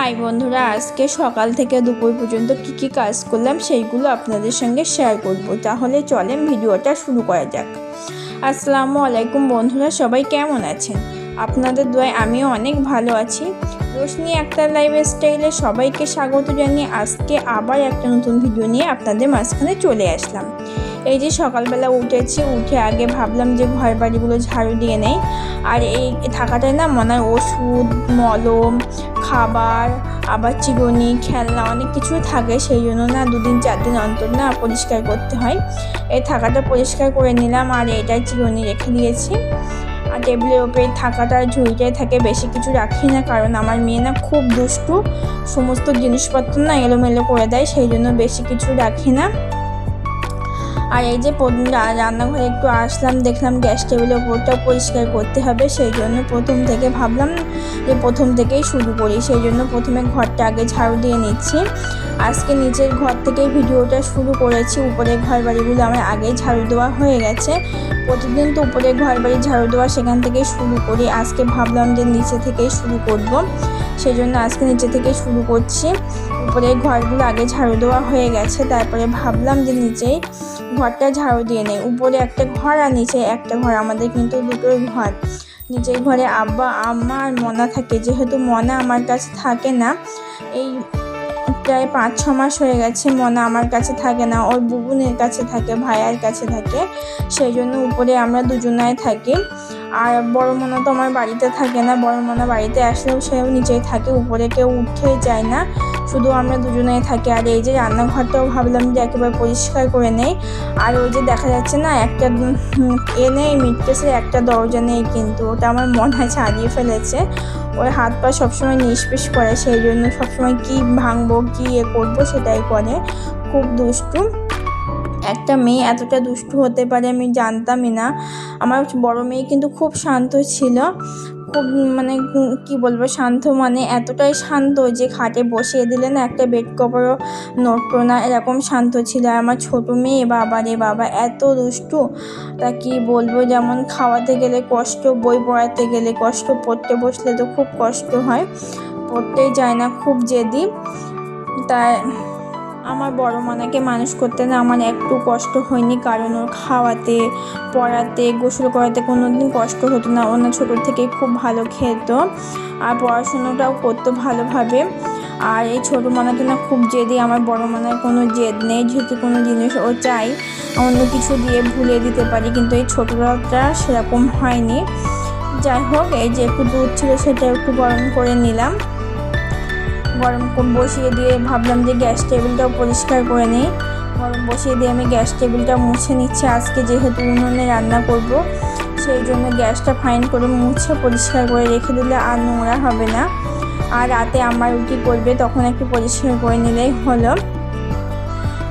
High বন্ধুরা, আজকে সকাল থেকে দুপুর পর্যন্ত কি কি কাজ করলাম সেইগুলো আপনাদের সঙ্গে শেয়ার করব। তাহলে চলেন ভিডিওটা শুরু করা যাক। আসসালামু আলাইকুম বন্ধুরা, সবাই কেমন আছেন? আপনাদের দোয়ায় আমিও অনেক ভালো আছি। রোশনি একটা লাইফ স্টাইলে সবাইকে স্বাগত জানিয়ে আজকে আবার একটা নতুন ভিডিও নিয়ে আপনাদের মাঝখানে চলে আসলাম। এই যে সকালবেলা উঠেছি, উঠে আগে ভাবলাম যে ঘর বাড়িগুলো ঝাড়ু দিয়ে নেই। আর এই থাকাটায় না মনে হয় ওষুধ, মলম খাবার, আবার চিরুনি, খেলনা অনেক কিছু থাকে। সেই জন্য না দুদিন, চার দিন অন্তর না পরিষ্কার করতে হয়। এই থাকাটা পরিষ্কার করে নিলাম আর এটাই চিরুনি রেখে দিয়েছি। আর টেবিলের ওপরে থাকাটা ঝুড়িটাই থাকে, বেশি কিছু রাখি না, কারণ আমার মেয়ে না খুব দুষ্টু। সমস্ত জিনিসপত্র না এলোমেলো করে দেয়, সেই জন্য বেশি কিছু রাখি না। আর এই যে রান্নাঘরে একটু আসলাম, দেখলাম গ্যাস টেবিলের ওপরটাও পরিষ্কার করতে হবে, সেই জন্য প্রথম থেকে ভাবলাম যে প্রথম থেকেই শুরু করি, সেই জন্য প্রথমে ঘরটা আগে ঝাড়ু দিয়ে নিচ্ছি। আজকে নিচের ঘর থেকেই ভিডিওটা শুরু করেছি, উপরের ঘর বাড়িগুলো আমার আগেই ঝাড়ু দেওয়া হয়ে গেছে। প্রতিদিন তো উপরের ঘর বাড়ি ঝাড়ু দেওয়া সেখান থেকেই শুরু করি, আজকে ভাবলাম যে নিচে থেকেই শুরু করব, সেই জন্য আজকে নিচে থেকে শুরু করছি। উপরের ঘরগুলো আগে ঝাড়ু দেওয়া হয়ে গেছে, তারপরে ভাবলাম যে নিচেই ঘরটা ঝাড়ু দিয়ে নেই। উপরে একটা ঘর আর নিচে একটা ঘর, আমাদের কিন্তু দুটোই ঘর। নিচের ঘরে আব্বা, আম্মা আর মনা থাকে। যেহেতু মনা আমার কাছে থাকে না, এই প্রায় পাঁচ, ছ মাস হয়ে গেছে মনা আমার কাছে থাকে না, ওর বুবুনের কাছে থাকে, ভাইয়ার কাছে থাকে। সেই জন্য উপরে আমরা দুজনায় থাকি। আর বড় মনা তো আমার বাড়িতে থাকে না, বড় মনা বাড়িতে আসলেও সেও নিচেই থাকে। উপরে কেউ উঠেই যায় না। শুধু আমরা দুজনেই থাকি, আর এই যে রান্নাঘরটাও ভাবলাম যে একেবারে পরিষ্কার করে নেই। আর ওই যে দেখা যাচ্ছে না, একটা এ নেই, মিটকেসের একটা দরজা নেই কিন্তু, ওটা আমার মনে হয় ছাড়িয়ে ফেলেছে। ওর হাত পা সবসময় নিষ্পিস করে, সেই জন্য সবসময় কি ভাঙবো, কি এ করব সেটাই করে। খুব দুষ্টু। একটা মেয়ে এতটা দুষ্টু হতে পারে আমি জানতামই না। আমার বড় মেয়ে কিন্তু খুব শান্ত ছিল। মানে কি বলব, শান্ত মানে এতটাই শান্ত যে খাটে বসিয়ে দিলে না একটা বেড কভারও নড়তো না, এরকম শান্ত ছিল। আমার ছোটো মেয়ে, বাবা রে বাবা, এত দুষ্টু। তা কি বলব, যেমন খাওয়াতে গেলে কষ্ট, বই পড়াতে গেলে কষ্ট, পড়তে বসলে তো খুব কষ্ট হয়। পড়তেই যায় না, খুব জেদি। তাই আমার বড় মানাকে মানুষ করতে না আমার একটু কষ্ট হয়নি, কারণ ওর খাওয়াতে, পড়াতে, গোসল করাতে কোনো দিন কষ্ট হতো না। ওনা ছোটোর থেকেই খুব ভালো খেত আর পড়াশুনোটাও করতো ভালোভাবে। আর এই ছোটো মানাতে না খুব জেদি, আমার বড় মানার কোনো জেদ নেই, যেহেতু কোনো জিনিস ও চাই, অন্য কিছু দিয়ে ভুলে দিতে পারি, কিন্তু এই ছোটোটা সেরকম হয়নি। যাই হোক, এই যে একটু দুধ ছিল সেটা একটু গরম করে নিলাম। গরম বসিয়ে দিয়ে ভাবলাম যে গ্যাস টেবিলটাও পরিষ্কার করে নিই। গরম বসিয়ে দিয়ে আমি গ্যাস টেবিলটা মুছে নিচ্ছি। আজকে যেহেতু উনুনে রান্না করব, সেই জন্য গ্যাসটা ফাইন করে মুছে পরিষ্কার করে রেখে দিলে আর নোংরা হবে না। আর রাতে আমার রুটি করবে, তখন একটু পরিষ্কার করে নিলেই হলো।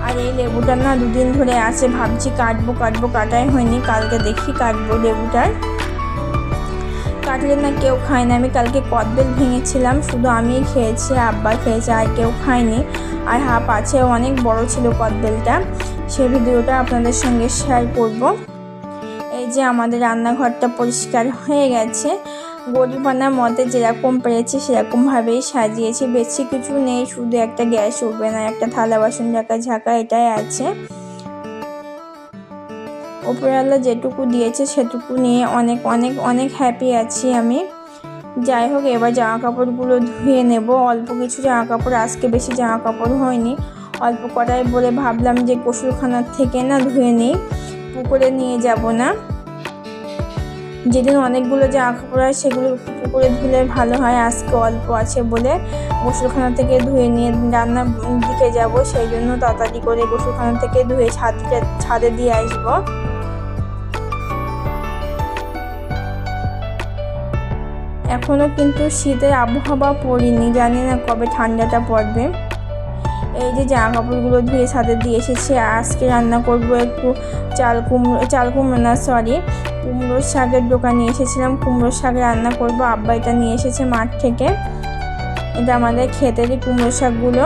আর এই লেবুটা না দুদিন ধরে আছে, ভাবছি কাটবো কাটবো, কাটাই হয়নি। কালকে দেখি কাটবো লেবুটার। কাটলে না কেউ খায় না। আমি কালকে কদবেল ভেঙেছিলাম, শুধু আমিই খেয়েছি, আব্বা খেয়েছে, আর কেউ খায়নি। আর হাফ আছে অনেক বড় ছিল কদবেলটা সে ভিডিওটা আপনাদের সঙ্গে শেয়ার করব। এই যে আমাদের রান্নাঘরটা পরিষ্কার হয়ে গেছে। গরিবানার মতে যেরকম পেরেছি, সেরকমভাবেই সাজিয়েছি। বেশি কিছু নেই, শুধু একটা গ্যাস উঠবে না, একটা থালা বাসন ঝাঁকা ঝাঁকা, এটাই আছে। ওপরওয়ালা যেটুকু দিয়েছে সেটুকু নিয়ে অনেক অনেক অনেক হ্যাপি আছি আমি। যাই হোক, এবার জামা কাপড়গুলো ধুয়ে নেব। অল্প কিছু জামা কাপড়, আজকে বেশি জামা কাপড় হয়নি। অল্প কটাই বলে ভাবলাম যে কসুরখানার থেকে না ধুয়ে নিই, পুকুরে নিয়ে যাব না। যেদিন অনেকগুলো জামা কাপড় হয়, সেগুলো পুকুরে ধুলে ভালো হয়। আজকে অল্প আছে বলে গোসলখানা থেকে ধুয়ে নিয়ে রান্নার দিকে যাব। সেই জন্য তাড়াতাড়ি করে গোসলখানা থেকে ধুয়ে ছাদে ছাদে দিয়ে আসব। এখনও কিন্তু শীতের আবহাওয়া পড়িনি, জানি না কবে ঠান্ডাটা পড়বে। এই যে জামা কাপড়গুলো ধুয়ে ছাদে দিয়ে এসেছি, আজকে রান্না করব একটু চাল কুমড়ো চাল কুমড়ো না সরি কুমড়োর শাকের দোকান এসেছিলাম কুমড়োর শাক রান্না করব, আব্বা এটা নিয়ে এসেছে মাঠ থেকে। এটা আমাদের ক্ষেতেরই কুমড়ো শাকগুলো।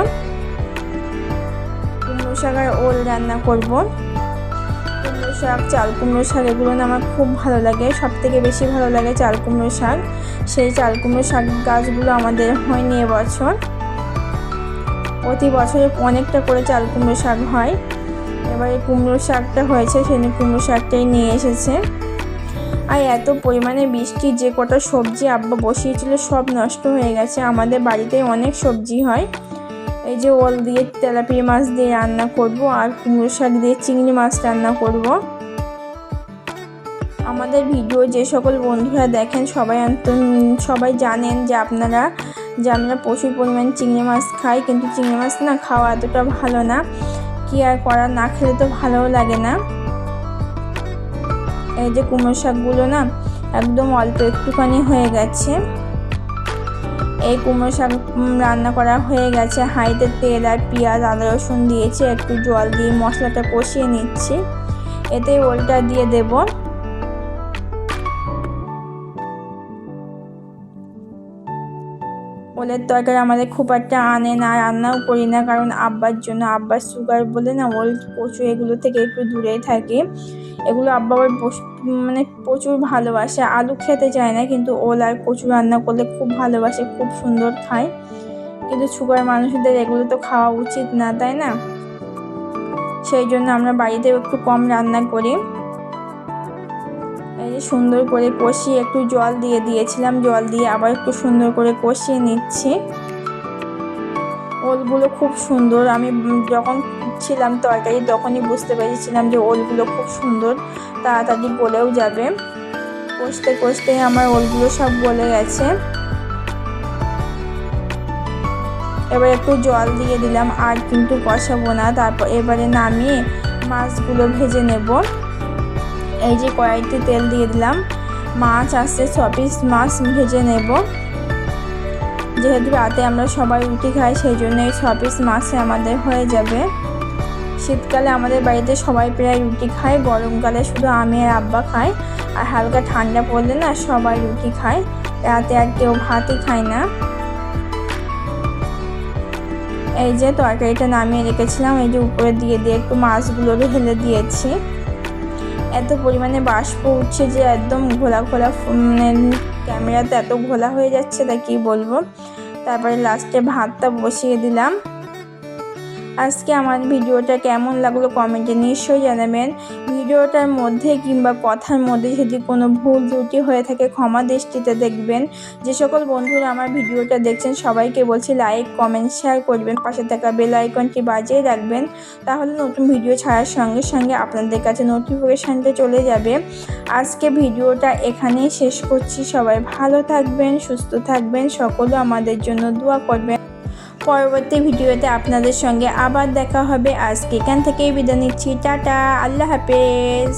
কুমড়ো শাক আর ওল রান্না করব। শাক, চাল কুমড়ো শাক, এগুলো আমার খুব ভালো লাগে। সব থেকে বেশি ভালো লাগে চাল কুমড়ো শাক। সেই চাল কুমড়ো শাক গাছগুলো আমাদের হয়নি এবছর। প্রতি বছরে অনেকটা করে চাল কুমড়ো শাক হয়। এবারে কুমড়ো শাকটা হয়েছে, সেদিন কুমড়ো শাকটাই নিয়ে এসেছে। আর এত পরিমাণে বৃষ্টি, যে কটা সবজি আব্বা বসিয়েছিল সব নষ্ট হয়ে গেছে। আমাদের বাড়িতে অনেক সবজি হয়। এই যে ওল দিয়ে তেলাপিয়া মাছ দিয়ে রান্না করব, আর কুমড়ো শাক দিয়ে চিংড়ি মাছ রান্না করব। আমাদের ভিডিও যে সকল বন্ধুরা দেখেন, সবাই সবাই জানেন যে আপনারা যে আমরা প্রচুর পরিমাণ চিংড়ি মাছ খাই, কিন্তু চিংড়ি মাছ না খাওয়া এতটা ভালো না। কি আর করা না খেলে তো ভালোও লাগে না। এই যে কুমড়ো শাকগুলো না একদম অল্প একটুখানি হয়ে গেছে। এই কুমড়ো শাক রান্না করা হয়ে গেছে। হাঁড়িতে তেল আর পেঁয়াজ, আদা, রসুন দিয়েছি। একটু জল দিয়ে মশলাটা কষিয়ে নিচ্ছি। এতে ওলটা দিয়ে দেবো। ওলের তরকারি আমাদের খুব একটা আনে না, রান্নাও করি না, কারণ আব্বার জন্য আব্বার সুগার বলে না ওল কচু এগুলো থেকে একটু দূরেই থাকে। এগুলো আব্বা আবার মানে প্রচুর ভালোবাসে। আলু খেতে চায় না, কিন্তু ওল আর কচু রান্না করলে খুব ভালোবাসে, খুব সুন্দর খায়। কিন্তু সুগার মানুষদের এগুলো তো খাওয়া উচিত না, তাই না? সেই জন্য আমরা বাড়িতে একটু কম রান্না করি। সুন্দর করে কষিয়ে একটু জল দিয়ে দিয়েছিলাম। জল দিয়ে আবার একটু সুন্দর করে কষিয়ে নিচ্ছি। ওলগুলো খুব সুন্দর। আমি যখন ছিলাম তরকারি তখনই বুঝতে পেরেছিলাম যে ওলগুলো খুব সুন্দর। তাড়াতাড়ি গলেও যাবে। কষতে কষতে আমার ওলগুলো সব গলে গেছে। এবার একটু জল দিয়ে দিলাম। আর কিন্তু কষাবো না। তারপর এবারে নামিয়ে মাছগুলো ভেজে নেব। এই যে কড়াইতে তেল দিয়ে দিলাম। মাছ আসছে ছ পিস মাছ ভেজে নেব। যেহেতু রাতে আমরা সবাই রুটি খাই সেই জন্য এই ছ পিস মাছে আমাদের হয়ে যাবে। শীতকালে আমাদের বাড়িতে সবাই প্রায় রুটি খায়, গরমকালে শুধু আমি আর আব্বা খাই। আর হালকা ঠান্ডা পড়লে না সবাই রুটি খায়। রাতে আর কেউ ভাতই খায় না। এই যে তরকারিটা নামিয়ে রেখেছিলাম, এই যে উপরে দিয়ে দিয়ে একটু মাছগুলো ঢেলে দিয়েছি। এত পরিমাণে বাষ্প উঠছে যে একদম ঘোলা ঘোলা মানে ক্যামেরাতে এত ঘোলা হয়ে যাচ্ছে তা কি বলব? তারপরে লাস্টে ভাতটা বসিয়ে দিলাম। আজকে আমার ভিডিওটা কেমন লাগল কমেন্টে নিশ্চয়ই জানাবেন। ভিডিওটার মধ্যে কিংবা কথার মধ্যে যদি কোনো ভুল ত্রুটি হয়ে থাকে, ক্ষমা দৃষ্টিতে দেখবেন। যে সকল বন্ধুরা আমার ভিডিওটা দেখছেন, সবাইকে বলছি লাইক কমেন্ট শেয়ার করবেন। পাশে থাকা বেল আইকনটি বাজিয়ে রাখবেন। তাহলে নতুন ভিডিও ছাড়ার সঙ্গে সঙ্গে আপনাদের কাছে নোটিফিকেশানটা চলে যাবে। আজকে ভিডিওটা এখানেই শেষ করছি। সবাই ভালো থাকবেন, সুস্থ থাকবেন। সকলে আমাদের জন্য দোয়া করবেন। পরবর্তী ভিডিওতে আপনাদের সঙ্গে আবার দেখা হবে। আজকে এখান থেকেই বিদায় নিচ্ছি। টাটা, আল্লাহ হাফেজ।